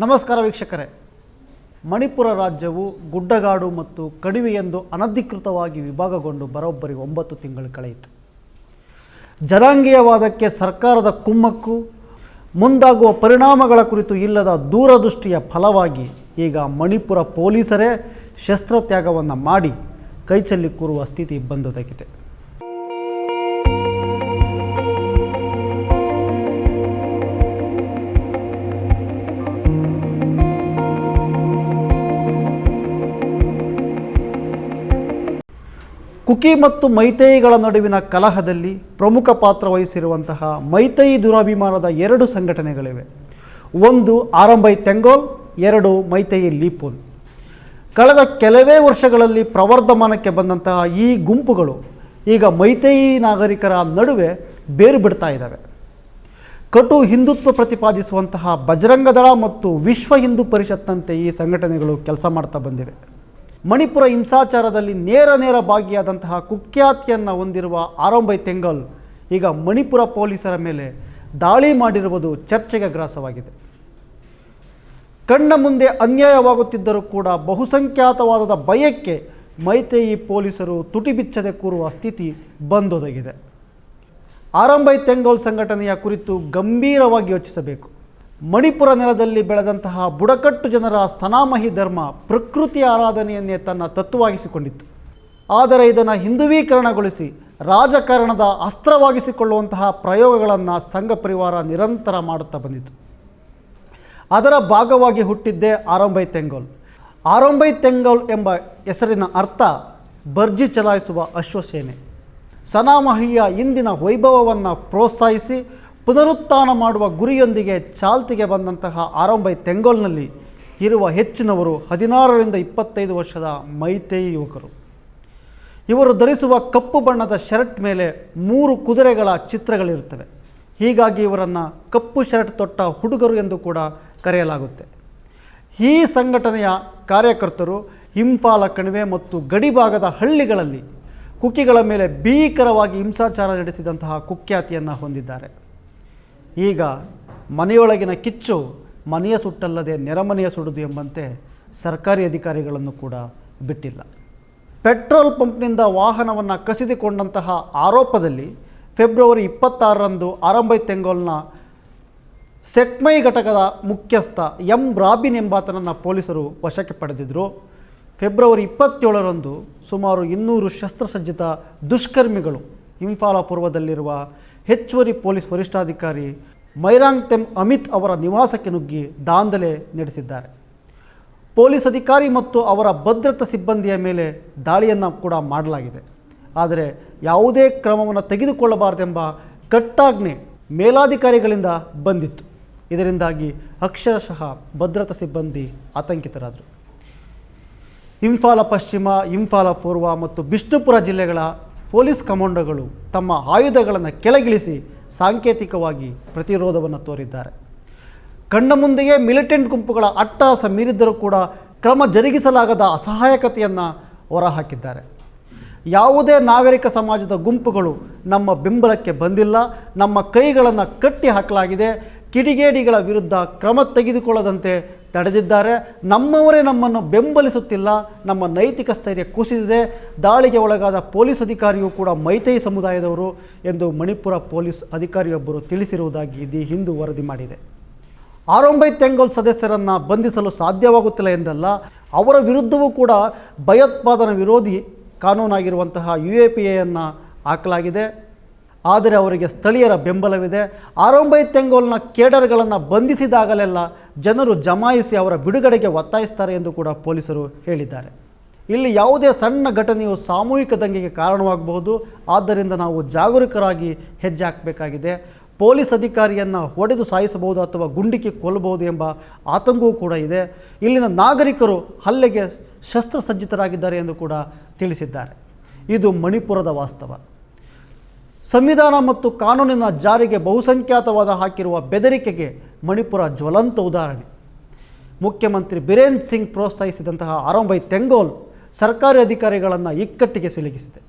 ನಮಸ್ಕಾರ ವೀಕ್ಷಕರೇ. ಮಣಿಪುರ ರಾಜ್ಯವು ಗುಡ್ಡಗಾಡು ಮತ್ತು ಕಣಿವೆ ಎಂದು ಅನಧಿಕೃತವಾಗಿ ವಿಭಾಗಗೊಂಡು ಬರೋಬ್ಬರಿ ಒಂಬತ್ತು ತಿಂಗಳು ಕಳೆಯಿತು. ಜನಾಂಗೀಯವಾದಕ್ಕೆ ಸರ್ಕಾರದ ಕುಮ್ಮಕ್ಕು, ಮುಂದಾಗುವ ಪರಿಣಾಮಗಳ ಕುರಿತು ಇಲ್ಲದ ದೂರದೃಷ್ಟಿಯ ಫಲವಾಗಿ ಈಗ ಮಣಿಪುರ ಪೊಲೀಸರೇ ಶಸ್ತ್ರತ್ಯಾಗವನ್ನು ಮಾಡಿ ಕೈಚಲ್ಲಿ ಕೂರುವ ಸ್ಥಿತಿ ಬಂದೊದಗಿದೆ. ಕುಕಿ ಮತ್ತು ಮೈತೈಗಳ ನಡುವಿನ ಕಲಹದಲ್ಲಿ ಪ್ರಮುಖ ಪಾತ್ರ ವಹಿಸಿರುವಂತಹ ಮೈತೈ ದುರಾಭಿಮಾನದ ಎರಡು ಸಂಘಟನೆಗಳಿವೆ. ಒಂದು ಆರಂಭೈ ತೆಂಗೋಲ್, ಎರಡು ಮೈತೈ ಲೀಪೋಲ್. ಕಳೆದ ಕೆಲವೇ ವರ್ಷಗಳಲ್ಲಿ ಪ್ರವರ್ಧಮಾನಕ್ಕೆ ಬಂದಂತಹ ಈ ಗುಂಪುಗಳು ಈಗ ಮೈತೈ ನಾಗರಿಕರ ನಡುವೆ ಬೇರು ಬಿಡ್ತಾ ಇದ್ದಾವೆ. ಕಟು ಹಿಂದುತ್ವ ಪ್ರತಿಪಾದಿಸುವಂತಹ ಬಜರಂಗದಳ ಮತ್ತು ವಿಶ್ವ ಹಿಂದೂ ಪರಿಷತ್ನಂತೆ ಈ ಸಂಘಟನೆಗಳು ಕೆಲಸ ಮಾಡ್ತಾ ಬಂದಿವೆ. ಮಣಿಪುರ ಹಿಂಸಾಚಾರದಲ್ಲಿ ನೇರ ನೇರ ಭಾಗಿಯಾದಂತಹ ಕುಖ್ಯಾತಿಯನ್ನು ಹೊಂದಿರುವ ಆರಂಭೈ ತೆಂಗಲ್ ಈಗ ಮಣಿಪುರ ಪೊಲೀಸರ ಮೇಲೆ ದಾಳಿ ಮಾಡಿರುವುದು ಚರ್ಚೆಗೆ ಗ್ರಾಸವಾಗಿದೆ. ಕಣ್ಣ ಮುಂದೆ ಅನ್ಯಾಯವಾಗುತ್ತಿದ್ದರೂ ಕೂಡ ಬಹುಸಂಖ್ಯಾತವಾದದ ಭಯಕ್ಕೆ ಮೈತೇಯಿ ಪೊಲೀಸರು ತುಟಿಬಿಚ್ಚದೆ ಕೂರುವ ಸ್ಥಿತಿ ಬಂದೊದಗಿದೆ. ಆರಂಭೈ ತೆಂಗೋಲ್ ಸಂಘಟನೆಯ ಕುರಿತು ಗಂಭೀರವಾಗಿ ಯೋಚಿಸಬೇಕು. ಮಣಿಪುರ ನೆಲದಲ್ಲಿ ಬೆಳೆದಂತಹ ಬುಡಕಟ್ಟು ಜನರ ಸನಾಮಹಿ ಧರ್ಮ ಪ್ರಕೃತಿ ಆರಾಧನೆಯನ್ನೇ ತನ್ನ ತತ್ವವಾಗಿಸಿಕೊಂಡಿತ್ತು. ಆದರೆ ಇದನ್ನು ಹಿಂದುವೀಕರಣಗೊಳಿಸಿ ರಾಜಕಾರಣದ ಅಸ್ತ್ರವಾಗಿಸಿಕೊಳ್ಳುವಂತಹ ಪ್ರಯೋಗಗಳನ್ನು ಸಂಘ ಪರಿವಾರ ನಿರಂತರ ಮಾಡುತ್ತಾ ಬಂದಿತು ಅದರ ಭಾಗವಾಗಿ ಹುಟ್ಟಿದ್ದೇ ಆರಂಭೈ ತೆಂಗೋಲ್. ಆರಂಭೈ ತೆಂಗೋಲ್ ಎಂಬ ಹೆಸರಿನ ಅರ್ಥ ಬರ್ಜಿ ಚಲಾಯಿಸುವ ಅಶ್ವಸೇನೆ. ಸನಾಮಹಿಯ ಇಂದಿನ ವೈಭವವನ್ನು ಪ್ರೋತ್ಸಾಹಿಸಿ ಪುನರುತ್ಥಾನ ಮಾಡುವ ಗುರಿಯೊಂದಿಗೆ ಚಾಲ್ತಿಗೆ ಬಂದಂತಹ ಆರಂಭೈ ತೆಂಗೋಲ್ನಲ್ಲಿ ಇರುವ ಹೆಚ್ಚಿನವರು ಹದಿನಾರರಿಂದ ಇಪ್ಪತ್ತೈದು ವರ್ಷದ ಮೈತೇಯಿ ಯುವಕರು. ಇವರು ಧರಿಸುವ ಕಪ್ಪು ಬಣ್ಣದ ಶರ್ಟ್ ಮೇಲೆ ಮೂರು ಕುದುರೆಗಳ ಚಿತ್ರಗಳಿರುತ್ತವೆ. ಹೀಗಾಗಿ ಇವರನ್ನು ಕಪ್ಪು ಶರ್ಟ್ ತೊಟ್ಟ ಹುಡುಗರು ಎಂದು ಕೂಡ ಕರೆಯಲಾಗುತ್ತೆ. ಈ ಸಂಘಟನೆಯ ಕಾರ್ಯಕರ್ತರು ಇಂಫಾಲ ಕಣಿವೆ ಮತ್ತು ಗಡಿಭಾಗದ ಹಳ್ಳಿಗಳಲ್ಲಿ ಕುಕ್ಕಿಗಳ ಮೇಲೆ ಭೀಕರವಾಗಿ ಹಿಂಸಾಚಾರ ನಡೆಸಿದಂತಹ ಕುಖ್ಯಾತಿಯನ್ನು ಹೊಂದಿದ್ದಾರೆ. ಈಗ ಮನೆಯೊಳಗಿನ ಕಿಚ್ಚು ಮನೆಯ ಸುಟ್ಟಲ್ಲದೆ ನೆರೆಮನೆಯ ಸುಡುದು ಎಂಬಂತೆ ಸರ್ಕಾರಿ ಅಧಿಕಾರಿಗಳನ್ನು ಕೂಡ ಬಿಟ್ಟಿಲ್ಲ. ಪೆಟ್ರೋಲ್ ಪಂಪ್ನಿಂದ ವಾಹನವನ್ನು ಕಸಿದುಕೊಂಡಂತಹ ಆರೋಪದಲ್ಲಿ ಫೆಬ್ರವರಿ ಇಪ್ಪತ್ತಾರರಂದು ಆರಂಭೈ ತೆಂಗೋಲ್ನ ಸೆಕ್ಮೈ ಘಟಕದ ಮುಖ್ಯಸ್ಥ ಎಂ ರಾಬಿನ್ ಎಂಬಾತನನ್ನು ಪೊಲೀಸರು ವಶಕ್ಕೆ ಪಡೆದಿದ್ದರು ಫೆಬ್ರವರಿ ಇಪ್ಪತ್ತೇಳರಂದು ಸುಮಾರು ಇನ್ನೂರು ಶಸ್ತ್ರಸಜ್ಜಿತ ದುಷ್ಕರ್ಮಿಗಳು ಇಂಫಾಲ ಪೂರ್ವದಲ್ಲಿರುವ ಹೆಚ್ಚುವರಿ ಪೊಲೀಸ್ ವರಿಷ್ಠಾಧಿಕಾರಿ ಮೈರಾಂಗ್ ತೆಮ್ ಅಮಿತ್ ಅವರ ನಿವಾಸಕ್ಕೆ ನುಗ್ಗಿ ದಾಂಧಲೆ ನಡೆಸಿದ್ದಾರೆ. ಪೊಲೀಸ್ ಅಧಿಕಾರಿ ಮತ್ತು ಅವರ ಭದ್ರತಾ ಸಿಬ್ಬಂದಿಯ ಮೇಲೆ ದಾಳಿಯನ್ನು ಕೂಡ ಮಾಡಲಾಗಿದೆ. ಆದರೆ ಯಾವುದೇ ಕ್ರಮವನ್ನು ತೆಗೆದುಕೊಳ್ಳಬಾರದೆಂಬ ಕಟ್ಟಾಜ್ಞೆ ಮೇಲಾಧಿಕಾರಿಗಳಿಂದ ಬಂದಿತ್ತು. ಇದರಿಂದಾಗಿ ಅಕ್ಷರಶಃ ಭದ್ರತಾ ಸಿಬ್ಬಂದಿ ಆತಂಕಿತರಾದರು. ಇಂಫಾಲ ಪಶ್ಚಿಮ, ಇಂಫಾಲ ಪೂರ್ವ ಮತ್ತು ಬಿಷ್ಣುಪುರ ಜಿಲ್ಲೆಗಳ ಪೊಲೀಸ್ ಕಮಾಂಡೋಗಳು ತಮ್ಮ ಆಯುಧಗಳನ್ನು ಕೆಳಗಿಳಿಸಿ ಸಾಂಕೇತಿಕವಾಗಿ ಪ್ರತಿರೋಧವನ್ನು ತೋರಿದ್ದಾರೆ. ಕಣ್ಣ ಮುಂದೆಯೇ ಮಿಲಿಟೆಂಟ್ ಗುಂಪುಗಳ ಅಟ್ಟಹಾಸ ಮೀರಿದ್ದರೂ ಕೂಡ ಕ್ರಮ ಜರುಗಿಸಲಾಗದ ಅಸಹಾಯಕತೆಯನ್ನು ಹೊರಹಾಕಿದ್ದಾರೆ. ಯಾವುದೇ ನಾಗರಿಕ ಸಮಾಜದ ಗುಂಪುಗಳು ನಮ್ಮ ಬೆಂಬಲಕ್ಕೆ ಬಂದಿಲ್ಲ, ನಮ್ಮ ಕೈಗಳನ್ನು ಕಟ್ಟಿ ಹಾಕಲಾಗಿದೆ ಕಿಡಿಗೇಡಿಗಳ ವಿರುದ್ಧ ಕ್ರಮ ತೆಗೆದುಕೊಳ್ಳದಂತೆ ತಡೆದಿದ್ದಾರೆ. ನಮ್ಮವರೇ ನಮ್ಮನ್ನು ಬೆಂಬಲಿಸುತ್ತಿಲ್ಲ. ನಮ್ಮ ನೈತಿಕ ಸ್ಥೈರ್ಯ ಕುಸಿದಿದೆ. ದಾಳಿಗೆ ಒಳಗಾದ ಪೊಲೀಸ್ ಅಧಿಕಾರಿಯೂ ಕೂಡ ಮೈತೈ ಸಮುದಾಯದವರು ಎಂದು ಮಣಿಪುರ ಪೊಲೀಸ್ ಅಧಿಕಾರಿಯೊಬ್ಬರು ತಿಳಿಸಿರುವುದಾಗಿ ದಿ ಹಿಂದೂ ವರದಿ ಮಾಡಿದೆ. ಆರಂಭೈ ತೆಂಗೋಲ್ ಸದಸ್ಯರನ್ನು ಬಂಧಿಸಲು ಸಾಧ್ಯವಾಗುತ್ತಿಲ್ಲ ಎಂದಲ್ಲ, ಅವರ ವಿರುದ್ಧವೂ ಕೂಡ ಭಯೋತ್ಪಾದನಾ ವಿರೋಧಿ ಕಾನೂನಾಗಿರುವಂತಹ ಯು ಎ ಪಿ ಎಯನ್ನು ಹಾಕಲಾಗಿದೆ. ಆದರೆ ಅವರಿಗೆ ಸ್ಥಳೀಯರ ಬೆಂಬಲವಿದೆ. ಆರಂಭೈ ತೆಂಗೋಲ್ನ ಕೇಡರ್ಗಳನ್ನು ಬಂಧಿಸಿದಾಗಲೆಲ್ಲ ಜನರು ಜಮಾಯಿಸಿ ಅವರ ಬಿಡುಗಡೆಗೆ ಒತ್ತಾಯಿಸ್ತಾರೆ ಎಂದು ಕೂಡ ಪೊಲೀಸರು ಹೇಳಿದ್ದಾರೆ. ಇಲ್ಲಿ ಯಾವುದೇ ಸಣ್ಣ ಘಟನೆಯು ಸಾಮೂಹಿಕ ದಂಗೆಗೆ ಕಾರಣವಾಗಬಹುದು. ಆದ್ದರಿಂದ ನಾವು ಜಾಗರೂಕರಾಗಿ ಹೆಜ್ಜೆ ಹಾಕಬೇಕಾಗಿದೆ ಪೊಲೀಸ್ ಅಧಿಕಾರಿಯನ್ನು ಹೊಡೆದು ಸಾಯಿಸಬಹುದು ಅಥವಾ ಗುಂಡಿಕ್ಕಿ ಕೊಲ್ಲಬಹುದು ಎಂಬ ಆತಂಕವೂ ಕೂಡ ಇದೆ. ಇಲ್ಲಿನ ನಾಗರಿಕರು ಹಲ್ಲೆಗೆ ಶಸ್ತ್ರಸಜ್ಜಿತರಾಗಿದ್ದಾರೆ ಎಂದು ಕೂಡ ತಿಳಿಸಿದ್ದಾರೆ. ಇದು ಮಣಿಪುರದ ವಾಸ್ತವ. ಸಂವಿಧಾನ ಮತ್ತು ಕಾನೂನಿನ ಜಾರಿಗೆ ಬಹುಸಂಖ್ಯಾತವಾದ ಹಾಕಿರುವ ಬೆದರಿಕೆಗೆ ಮಣಿಪುರ ಜ್ವಲಂತ ಉದಾಹರಣೆ. ಮುಖ್ಯಮಂತ್ರಿ ಬಿರೇನ್ ಸಿಂಗ್ ಪ್ರೋತ್ಸಾಹಿಸಿದಂತಹ ಆರಂಭೈ ತೆಂಗೋಲ್ ಸರ್ಕಾರಿ ಅಧಿಕಾರಿಗಳನ್ನು ಇಕ್ಕಟ್ಟಿಗೆ ಸಿಲುಕಿಸಿದೆ.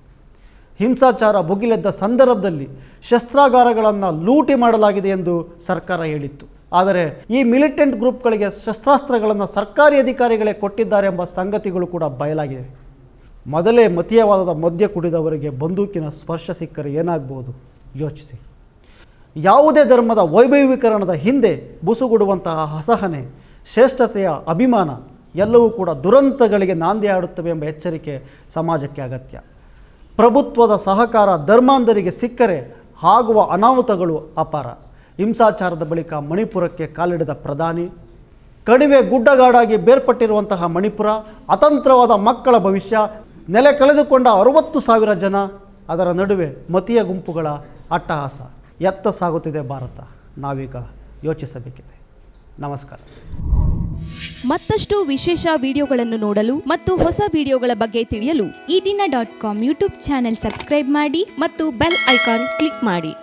ಹಿಂಸಾಚಾರ ಭುಗಿಲೆದ್ದ ಸಂದರ್ಭದಲ್ಲಿ ಶಸ್ತ್ರಾಗಾರಗಳನ್ನು ಲೂಟಿ ಮಾಡಲಾಗಿದೆ ಎಂದು ಸರ್ಕಾರ ಹೇಳಿತ್ತು. ಆದರೆ ಈ ಮಿಲಿಟೆಂಟ್ ಗ್ರೂಪ್ಗಳಿಗೆ ಶಸ್ತ್ರಾಸ್ತ್ರಗಳನ್ನು ಸರ್ಕಾರಿ ಅಧಿಕಾರಿಗಳೇ ಕೊಟ್ಟಿದ್ದಾರೆ ಎಂಬ ಸಂಗತಿಗಳು ಕೂಡ ಬಯಲಾಗಿವೆ ಮೊದಲೇ ಮತೀಯವಾದದ ಮದ್ಯ ಕುಡಿದವರಿಗೆ ಬಂದೂಕಿನ ಸ್ಪರ್ಶ ಸಿಕ್ಕರೆ ಏನಾಗ್ಬೋದು? ಯೋಚಿಸಿ. ಯಾವುದೇ ಧರ್ಮದ ವೈಭವೀಕರಣದ ಹಿಂದೆ ಬುಸುಗುಡುವಂತಹ ಅಸಹನೆ, ಶ್ರೇಷ್ಠತೆಯ ಅಭಿಮಾನ ಎಲ್ಲವೂ ಕೂಡ ದುರಂತಗಳಿಗೆ ನಾಂದಿ ಆಡುತ್ತವೆ ಎಂಬ ಎಚ್ಚರಿಕೆ ಸಮಾಜಕ್ಕೆ ಅಗತ್ಯ. ಪ್ರಭುತ್ವದ ಸಹಕಾರ ಧರ್ಮಾಂಧರಿಗೆ ಸಿಕ್ಕರೆ ಆಗುವ ಅನಾಹುತಗಳು ಅಪಾರ. ಹಿಂಸಾಚಾರದ ಬಳಿಕ ಮಣಿಪುರಕ್ಕೆ ಕಾಲಿಡಿದ ಪ್ರಧಾನಿ, ಕಣಿವೆ ಗುಡ್ಡಗಾಡಾಗಿ ಬೇರ್ಪಟ್ಟಿರುವಂತಹ ಮಣಿಪುರ, ಅತಂತ್ರವಾದ ಮಕ್ಕಳ ಭವಿಷ್ಯ ನೆಲೆ ಕಳೆದುಕೊಂಡ ಅರುವತ್ತು ಸಾವಿರ ಜನ ಅದರ ನಡುವೆ ಮತೀಯ ಗುಂಪುಗಳ ಅಟ್ಟಹಾಸ ಎತ್ತ ಸಾಗುತ್ತಿದೆ ಭಾರತ. ನಾವೀಗ ಯೋಚಿಸಬೇಕಿದೆ. ನಮಸ್ಕಾರ. ಮತ್ತಷ್ಟು ವಿಶೇಷ ವಿಡಿಯೋಗಳನ್ನು ನೋಡಲು ಮತ್ತು ಹೊಸ ವಿಡಿಯೋಗಳ ಬಗ್ಗೆ ತಿಳಿಯಲು Eedina dot com YouTube channel subscribe ಮಾಡಿ ಮತ್ತು ಬೆಲ್ ಐಕಾನ್ ಕ್ಲಿಕ್ ಮಾಡಿ.